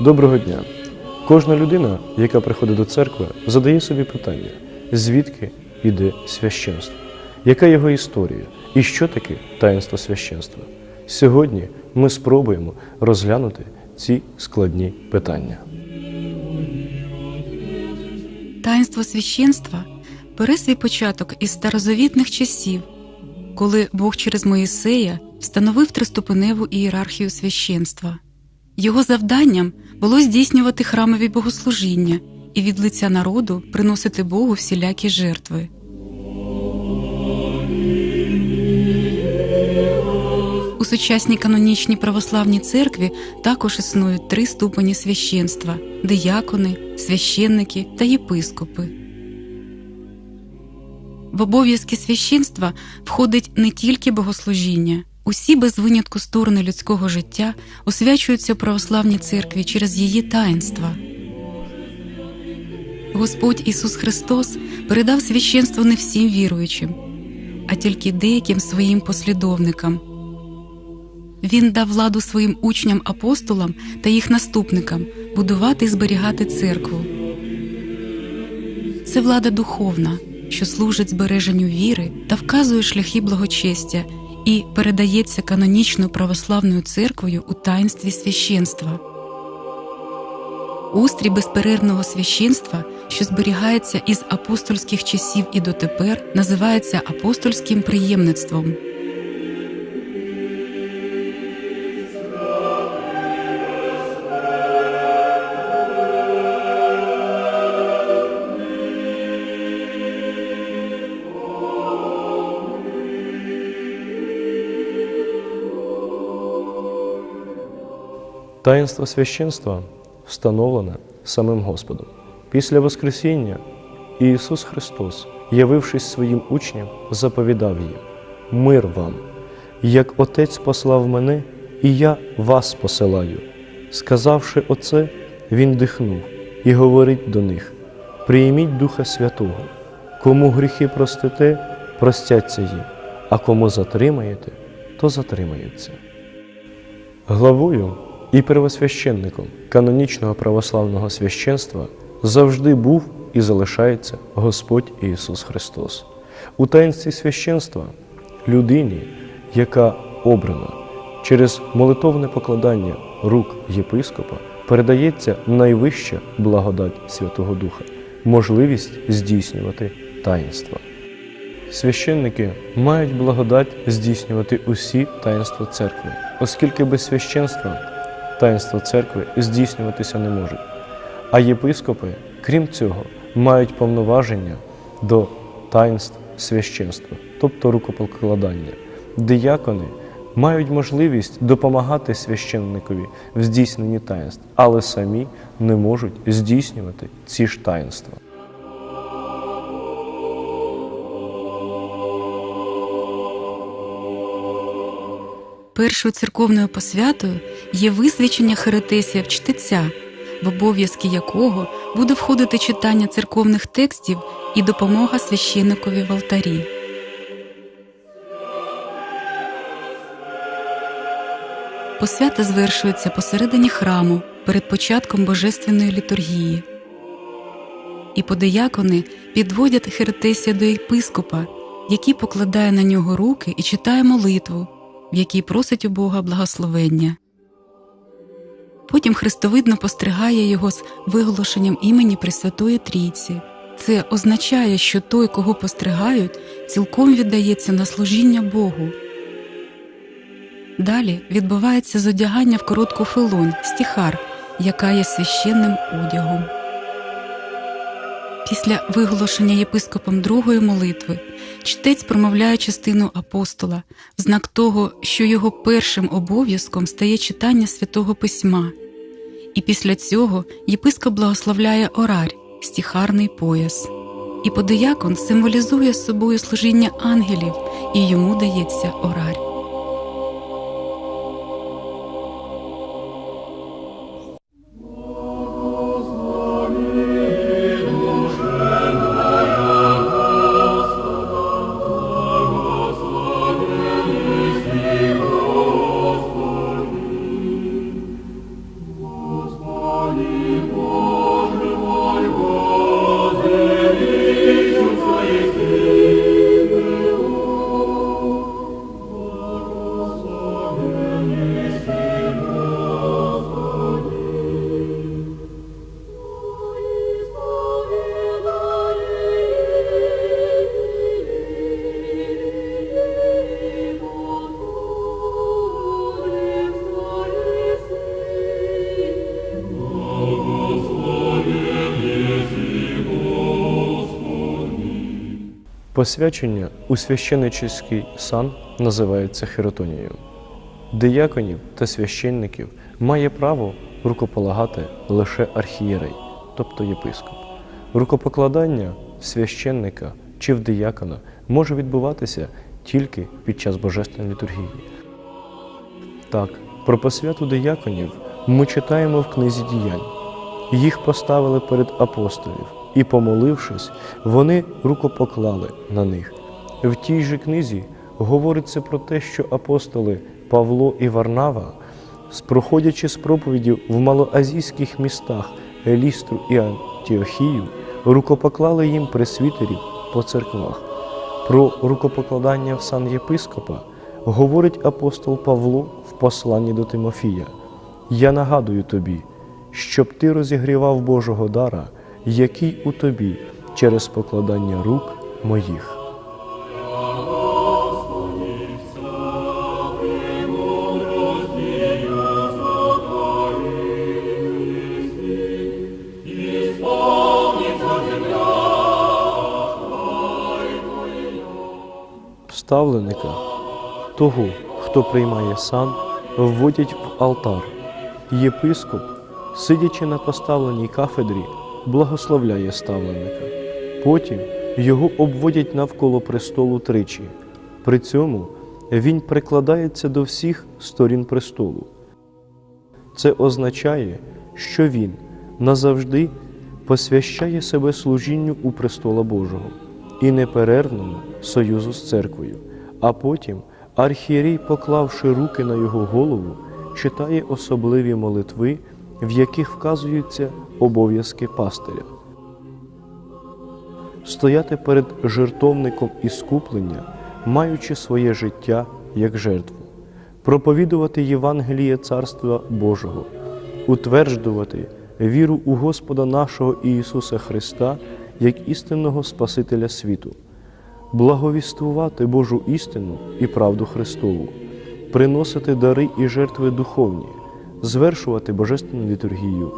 Доброго дня! Кожна людина, яка приходить до церкви, задає собі питання, звідки йде священство, яка його історія і що таке таїнство священства. Сьогодні ми спробуємо розглянути ці складні питання. Таїнство священства бере свій початок із старозавітних часів, коли Бог через Моїсея встановив триступеневу ієрархію священства. Його завданням було здійснювати храмові богослужіння і від лиця народу приносити Богу всілякі жертви. У сучасній канонічній православній церкві також існують три ступені священства диякони, священники та єпископи. В обов'язки священства входить не тільки богослужіння. Усі без винятку сторони людського життя освячуються православній церкві через її таїнства. Господь Ісус Христос передав священство не всім віруючим, а тільки деяким своїм послідовникам. Він дав владу своїм учням апостолам та їх наступникам будувати і зберігати церкву. Це влада духовна, що служить збереженню віри та вказує шляхи благочестя і передається канонічною православною церквою у таїнстві священства. Устрій безперервного священства, що зберігається із апостольських часів і дотепер, називається апостольським приємництвом. Таїнство священства встановлене самим Господом. Після Воскресіння Ісус Христос, явившись своїм учням, заповідав їм: Мир вам, як Отець послав мене, і я вас посилаю. Сказавши оце, Він дихнув і говорить до них: Прийміть Духа Святого, кому гріхи простите, простяться їм, а кому затримаєте, то затримаються. Главою і первосвященником канонічного православного священства завжди був і залишається Господь Ісус Христос. У таїнстві священства людині, яка обрана через молитовне покладання рук єпископа, передається найвища благодать Святого Духа, можливість здійснювати таїнства. Священники мають благодать здійснювати усі таїнства церкви, оскільки без священства таїнства церкви здійснюватися не можуть. А єпископи, крім цього, мають повноваження до таїнств священства, тобто рукопокладання. Диякони мають можливість допомагати священникові в здійсненні таїнств, але самі не можуть здійснювати ці ж таїнства. Першою церковною посвятою є висвячення Херетесія чтеця, в обов'язки якого буде входити читання церковних текстів і допомога священникові в алтарі. Посвята звершується посередині храму перед початком божественної літургії. І подиякони підводять Херетесія до єпископа, який покладає на нього руки і читає молитву в якій просить у Бога благословення. Потім хрестовидно постригає його з виголошенням імені Пресвятої Трійці. Це означає, що той, кого постригають, цілком віддається на служіння Богу. Далі відбувається зодягання в коротку филонь, стіхар, яка є священним одягом. Після виголошення єпископом другої молитви чтець промовляє частину апостола, в знак того, що його першим обов'язком стає читання святого письма, і після цього єпископ благословляє орарь, стіхарний пояс. І подиякон символізує собою служіння ангелів, і йому дається орарь. Посвячення у священничий сан називається херотонією. Дияконів та священників має право рукополагати лише архієрей, тобто єпископ. Рукопокладання священника чи в диякона може відбуватися тільки під час божественної літургії. Так, про посвяту дияконів ми читаємо в книзі діянь. Їх поставили перед апостолів, і, помолившись, вони рукопоклали на них. В тій же книзі говориться про те, що апостоли Павло і Варнава, проходячи з проповіддю в малоазійських містах Елістру і Антіохію, рукопоклали їм пресвітерів по церквах. Про рукопокладання в сан єпископа говорить апостол Павло в посланні до Тимофія. Я нагадую тобі, щоб ти розігрівав Божого дара, який у тобі через покладання рук моїх. Ставленика, того, хто приймає сан, вводять в алтар. Єпископ, сидячи на поставленій кафедрі, благословляє ставленика. Потім його обводять навколо престолу тричі. При цьому він прикладається до всіх сторін престолу. Це означає, що він назавжди посвящає себе служінню у престола Божого і неперервному союзу з церквою. А потім архієрей, поклавши руки на його голову, читає особливі молитви, в яких вказуються обов'язки пастиря. Стояти перед жертовником іскуплення, маючи своє життя як жертву, проповідувати Євангеліє Царства Божого, утверджувати віру у Господа нашого Ісуса Христа як істинного Спасителя світу, благовіствувати Божу істину і правду Христову, приносити дари і жертви духовні, звершувати божественну літургію,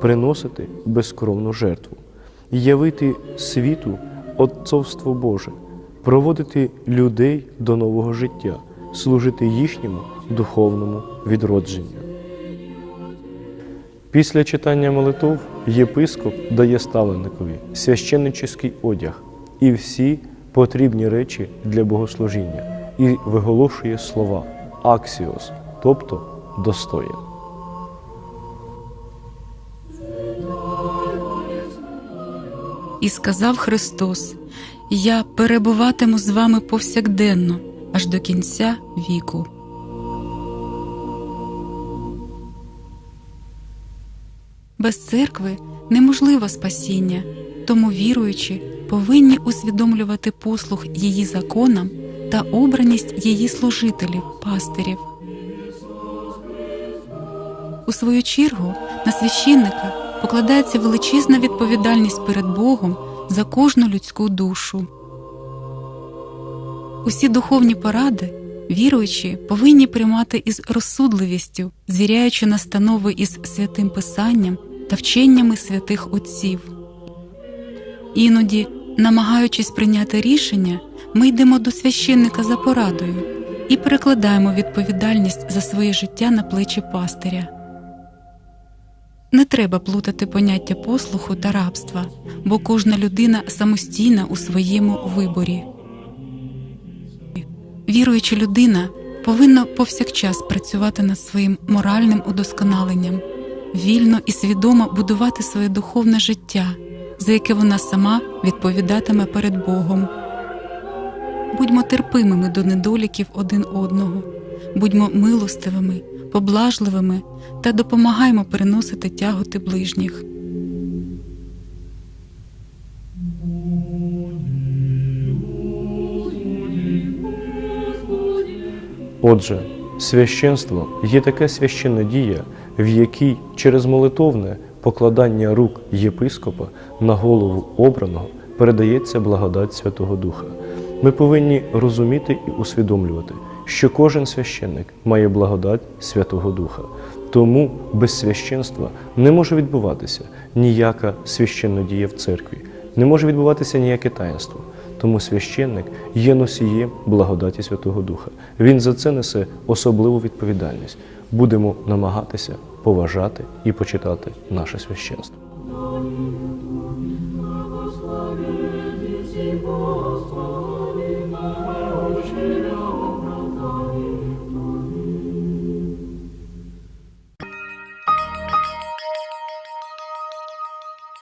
приносити безкровну жертву, явити світу Отцовство Боже, проводити людей до нового життя, служити їхньому духовному відродженню. Після читання молитов єпископ дає ставленникові священнический одяг і всі потрібні речі для богослужіння і виголошує слова аксіос, тобто достоїн. І сказав Христос: Я перебуватиму з вами повсякденно, аж до кінця віку. Без церкви неможливо спасіння, тому віруючі повинні усвідомлювати послух її законам та обраність її служителів, пастирів. У свою чергу на священника покладається величезна відповідальність перед Богом за кожну людську душу. Усі духовні поради віруючі повинні приймати із розсудливістю, звіряючи настанови із святим Писанням та вченнями святих Отців. Іноді, намагаючись прийняти рішення, ми йдемо до священника за порадою і перекладаємо відповідальність за своє життя на плечі пастиря. Не треба плутати поняття послуху та рабства, бо кожна людина самостійна у своєму виборі. Віруюча людина повинна повсякчас працювати над своїм моральним удосконаленням, вільно і свідомо будувати своє духовне життя, за яке вона сама відповідатиме перед Богом. Будьмо терпимими до недоліків один одного, будьмо милостивими, поблажливими та допомагаймо переносити тяготи ближніх. Отже, священство є така священна дія, в якій через молитовне покладання рук єпископа на голову обраного передається благодать Святого Духа. Ми повинні розуміти і усвідомлювати, що кожен священник має благодать Святого Духа. Тому без священства не може відбуватися ніяка священна дія в церкві, не може відбуватися ніяке таїнство. Тому священник є носієм благодаті Святого Духа. Він за це несе особливу відповідальність. Будемо намагатися поважати і почитати наше священство.